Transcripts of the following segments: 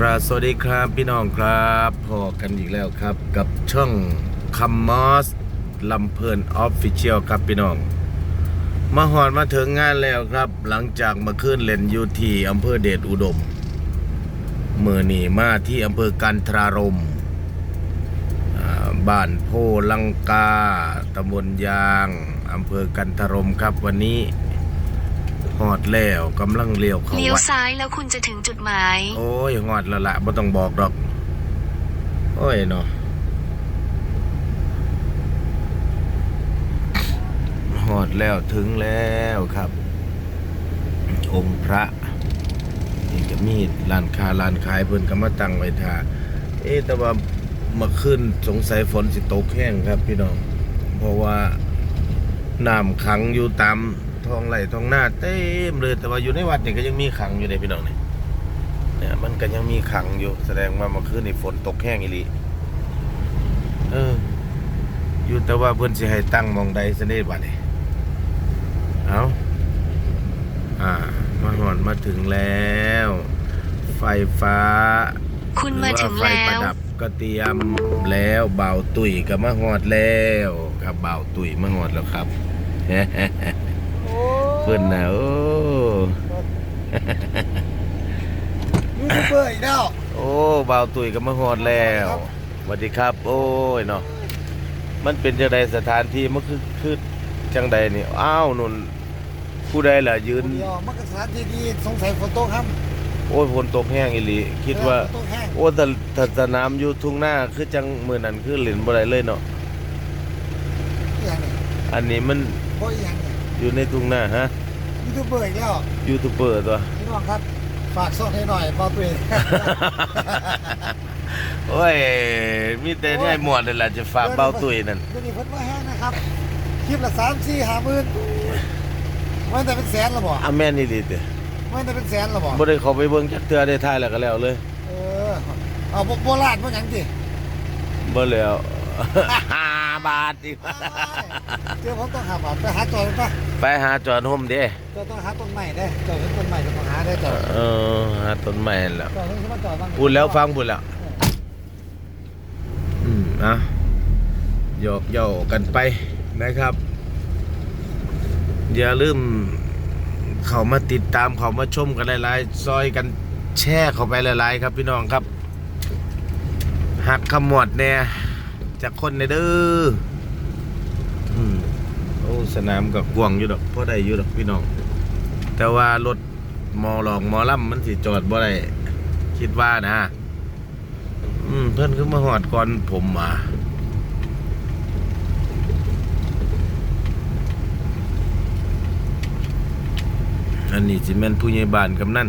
กราบสวัสดีครับพี่น้องครับพอกันอีกแล้วครับกับช่องคัมมอสลำเพลินออฟฟิเชียลครับพี่น้องมาหอดมาถึงงานแล้วครับ หลังจากมาขึ้นเล่นยูทีอำเภอเดชอุดมเมื่อนี่มาที่อำเภอกันทรารมบ้านโพลังกาตำบลยางอำเภอกันทรารมครับวันนี้ หอดแล้วกำลังเลี้ยวเข้าเลี้ยววัดซ้ายแล้วคุณจะถึงจุดหมาย โอ้ยงอดแล้วละไม่ต้องบอกดอก โอ้ยเนาะหอดแล้วถึงแล้วครับ องค์พระนี่ก็มีร้านค้าร้านขายเพิ่นก็มาตั้งไว้ท่าเอ๊ะแต่ว่าเมาขึ้นสงสัยฝนสิตกแห้งครับพี่น้อง เพราะว่าน้ำขังอยู่ตาม ท้องไร่ท้องนาเต็มเลยแต่ว่าอยู่ในวัดนี่ก็ยังมีขังอยู่เลยพี่น้องนี่เนี่ยมันก็ยังมีขังอยู่ แสดงว่าเมื่อคืนนี่ฝนตกแห้งอีหลีเออ อยู่แต่ว่าเพิ่นสิให้ตั้งหมองใดซะเด้บัดนี้เอาอ่า มาหอนมาถึงแล้ว ไฟฟ้าคุณมาถึงหรือว่าไฟแล้ประวดับก็เตรียมแล้วเบาวตุ๋ยก็มาหอดแล้ว ครับเบาวตุ๋ยมาหอดแล้วครับ เพิ่นน่ะโอ้ยูทูบเบอร์อีกแล้วโอ้เบาวตุ๋ยก็มาหอดแล้วสวัสดีครับ โอ้ยเนาะมันเป็นจังใดสถานที่มันคือคือจังใดนี่อ้าวนุ่นผู้ใดล่ะยืน เดียวมักกะสถานที่ดีสงสัยฝนตกครับโอ้ยฝนตกแห้งอีหลีคิดว่าฝนตกแห้งโอ้แต่ถ้าสนามอยู่ทุ่งหน้าคือจังมื้อนั้นคือเล่นบ่ได้เลยเนาะอีหยังนี่อันนี้มันโอ้ยอีหยังนี่ อยู่ในทุ่งหน้าฮะยูทูบเบอร์อีกแล้วยูทูบเบอร์ตัวพี่น้องครับ ฝากซ่อนให้หน่อยเบาตัวเอง โอ้ย มีแต่ได้หมวดนี่แหละจะฝากเบาตุยนั่น เดี๋ยวนี้เพิ่นว่าแห้งนะครับ คลิปละสามสี่ห้าหมื่นมันแต่เป็นแสนละบ่อาแม่นอี่ดีเด้มันแต่เป็นแสนละบ่บ่ได้เข้าไปเบิ่งจักเทื่อได้ถ่ายแล้วก็แล้วเลย เออ เอาโบโบราณบ่หยังติบ่แล้วห้า บาทอีกเดี๋ยวผมต้องหาบาทไปหาจอยไปไปหาจอดห่มเด้จอยต้องหาต้นใหม่ได้จอยเป็นต้นใหม่จะต้องหาได้จอยเออหาต้นไม้แล้วจอยต้องมาจอยบ้างพูดแล้วฟังพูดแล้วอืมอะหยอกเย้ากันไปนะครับ อย่าลืมเขามาติดตามเขามาชมกันหลายๆซอยกันแช่เข้าไปหลายๆ ครับพี่น้องครับหักขมวดเนี่ย จากคนในเด้ออืมโอ้สนามก็กวางอยู่ดอกพ่อได้อยู่ดอกพี่น้อง แต่ว่ารถมอหลอกมอล่ำมันสิจอดบ่ได้คิดว่านะ อืม เพื่อนขึ้นมาหอดก่อนผมมาอันนี้สิแม่นผู้ใหญ่บ้านกำนัน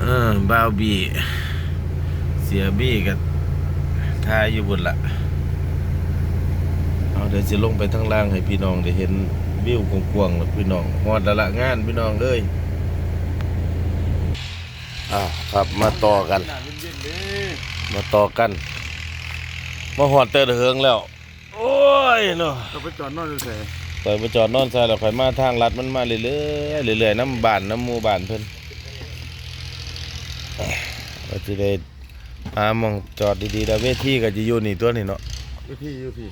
เออ บาวบีเสียบี้กับทายอยู่บนละเอาเดี๋ยวจะลงไปทางล่างให้พี่น้องได้เห็นวิวกว้างๆแล้วพี่น้องฮอดแล้วละงานพี่น้องเอ้ยอ่าครับมาต่อกัน มาต่อกันมาหอดเตอร์เฮืองแล้ว โอ้ยเนาะเราไปจอดนอนเฉยต่อยไปจอดนอนใส่แล้วข่อยมาทางลัดมันมาเรื่อยๆเรื่อยๆน้ำบ้านน้ำหมู่บ้านเพิ่น ก็สิได้หาหมองจอดดีๆแล้วเวทีก็จะอยู่นี่ตัวนี่เนาะยูพี่ยูพี่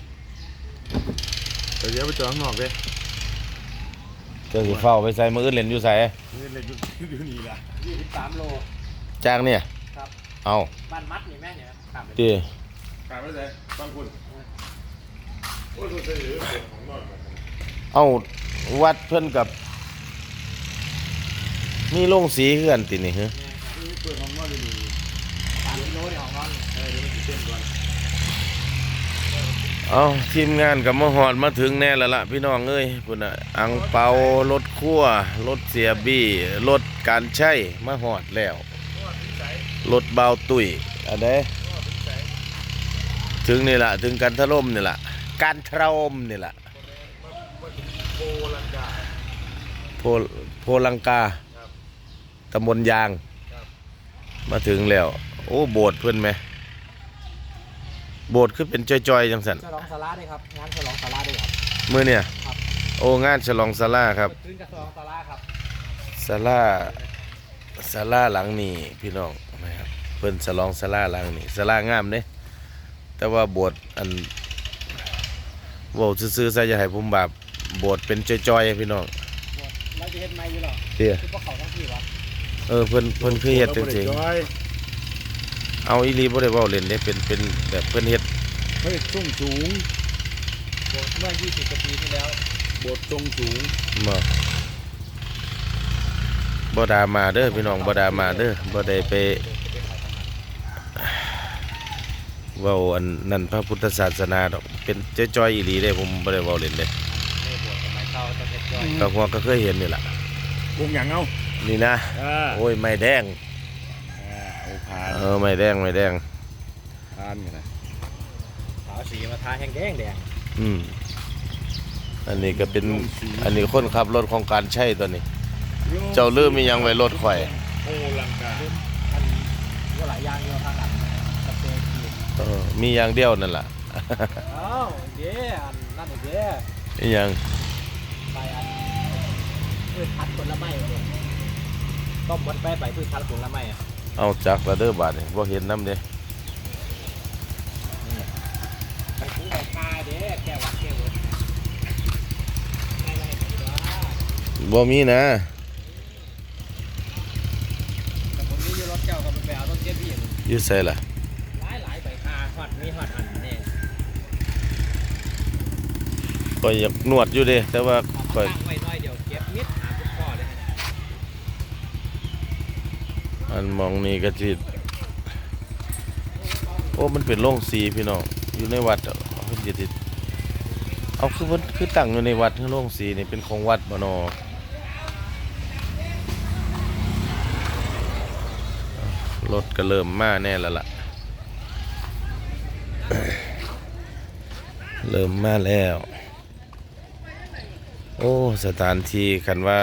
แต่เดี๋ยวไปจอดข้างนอกเลยเจ้าสิเฝ้าไปใส่มืออื่นเล่นอยู่ใส่นี่เลยยูยูนี่ละยี่สิบสามโลจ้างเนี่ยครับเอาบ้านมัดนี่แม่เนี่ยขับไปตีกลับไปเลยบางคนโอ้ยดูเสียของนอนเอาวัดเพิ่นกับ มีโรงสีคือกันตินี่ฮะ เปิดของนอนดีสามกิโลในของนอนเออเดี๋ยวมันจะเต้นก่อนเอาทีมงานกับมาหอดมาถึงแน่แล้วล่ะพี่น้องเอ้ยพุ่นน่ะอังเปารถคั่วรถเสียบี้รถการใช้มาหอดแล้วรถเบาตุยอันใดถึงนี่ล่ะถึงกันทะล่มนี่ล่ะการทรมนี่ล่ะโพโพลังกาตำบลยาง มาถึงแล้ว โอ้โบสถ์เพื่อนไหมโบสถ์คือเป็นจอยๆจังสันฉลองสาระด้วยครับงานฉลองสาระด้วยครับมือเนี่ยครับโอ้งานฉลองศาลาครับขึ้นกระทรวงสาราครับศาลาศาลาหลังนี้พี่น้องนะครับเพิ่นฉลองศาลาหลังนี้ศาลางามเด้แต่ว่าโบสถ์อันเว้าซื่อๆซะอย่าให้ผมบาปโบสถ์เป็นจอยๆพี่น้องเราจะเฮ็ดไม่อยู่หรอเตี้ยคือพวกเขาทั้งที่วะ เออเพิ่นเพิ่นคือเฮ็ดจังซี่เอาอีหลีบ่ได้เว้าเล่นเด้เป็นเป็นแบบเพิ่นเฮ็ดเฮ้ยสูงสูงโบสถ์เมื่อ20กว่าปีที่แล้วบททรงสูงบ่บ่ดรามาเด้อพี่น้องบ่ดรามาเด้อบ่ได้ไปเว้าอันนั่นพระพุทธศาสนาดอกเป็นจอยๆอีหลีเด้ผมบ่ได้เว้าเล่นเด้ในโบสถ์สมัยเก่าตอนเด็กจ้อยก็หัวก็เคยเห็นนี่ล่ะวงอย่างเอา นี่นะอ่าโอ้ยไม้แดง อ่าโอ้พานเออไม้แดงไม้แดง พานกันนะขาวสีมาทาแห้งแดงแดงอืม อันนี้ก็เป็น อันนี้คนขับรถของการใช้ตัวนี้ เจ้าลืมมีหยังไว้รถข่อย โอ้ลังกาอันก็หลายอย่างอยู่ทางหลังสเปรย์ขีดเออมีอย่างเดียวนั่นล่ะอ้าวเด้อันนั่นอีกเด้มีหยังไปอันพืชพันธุ์ผลไม้เนี่ย ต้มมันไปไปพืชพันธุ์ผลไม้อะเอาจักละเด้อบาดนี่บ่เห็นนำเด้ไปคุ้งไปคาเด้แก้วัดแก้วดไม่ไม่ไม่ว่าบ่มีนะแต่ผมนี่อยู่รถเจ้ากับมันไปเอาต้นเจี๊ยบพี่อยู่ไสล่ะหลายหลายใบคาฮอดมีฮอดอันเนี่ยก็อยากนวดอยู่เด้แต่ว่าเอาข่มาอยตั้งไว้หน้อยเดียวเก็บมิดหาทุกข้อเลยนะ อันมองนี่ก็สิตโอ้มันเป็นโรงสีพี่น้องอยู่ในวัดเพิ่นสิตเอาคือเพิ่นคือตั้งอยู่ในวัดคือโรงสีนี่เป็นของวัดบ่นอรถก็เริ่มมาแน่แล้วล่ะ เริ่มมาแล้ว โอ้ สถานที่คันว่า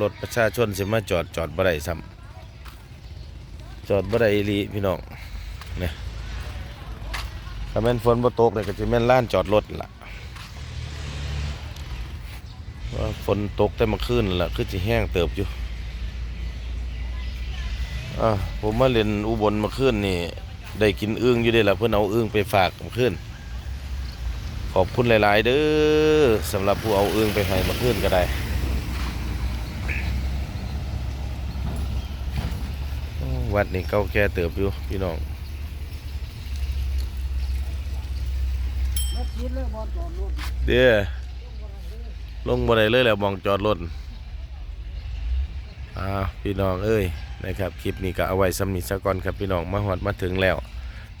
รถประชาชนสิมาจอดจอดบ่ได้ซ้ำ จอดบ่ได้อีหลีพี่น้องเนี่ยถ้าแม่นฝนบ่ตกเนี่ยก็สิแม่นลานจอดรถล่ะว่าฝนตกแต่มื่อคืนล่ะคือสิแห้งเติบอยู่อ่าผมมาเล่นอุบลมื่อคืนนี่ ได้กินอึ่งอยู่ด้ล่ะเพิ่อนเอาอึ่งไปฝากมื่อคืนขอบคุณหลาย ๆ เด้อสำหรับผู้เอาเอื้องไปให้มาขึ้นก็ได้โอ้ วัดนี่เก่าแก่เติบอยู่พี่น้องเลยบอลอดรถเด้อลงบ่ได้เลยแหล้วมองจอดรถอ่าพี่น้องเอ้ยนะครับคลิปนี้ก็เอาไว้สำนิสก่อนครับพี่น้องมาฮอดมาถึงแล้ว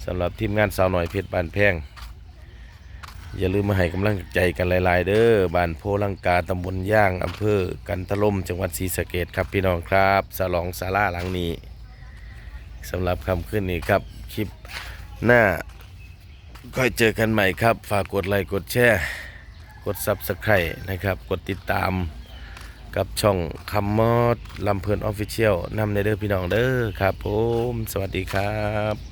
สำหรับทีมงานสาวหน่อยเพชรบานแพงอย่าลืมมาให้กำลังใจกันหลาย ๆ เด้อบ้านโพลังกาตำบลย่างอำเภอกันทะล่มจังหวัดศรีสะเกดครับพี่น้องครับ สลองศาลาหลังนี้ สำหรับคำขึ้นนี้ครับคลิปหน้าค่อยเจอกันใหม่ครับ ฝากกดไลค์กดแชร์กด Subscribe นะครับ กดติดตามกับช่องคำมอดลำเพลินออฟฟิเชียลนำในเด้อพี่น้องเด้อครับผม สวัสดีครับ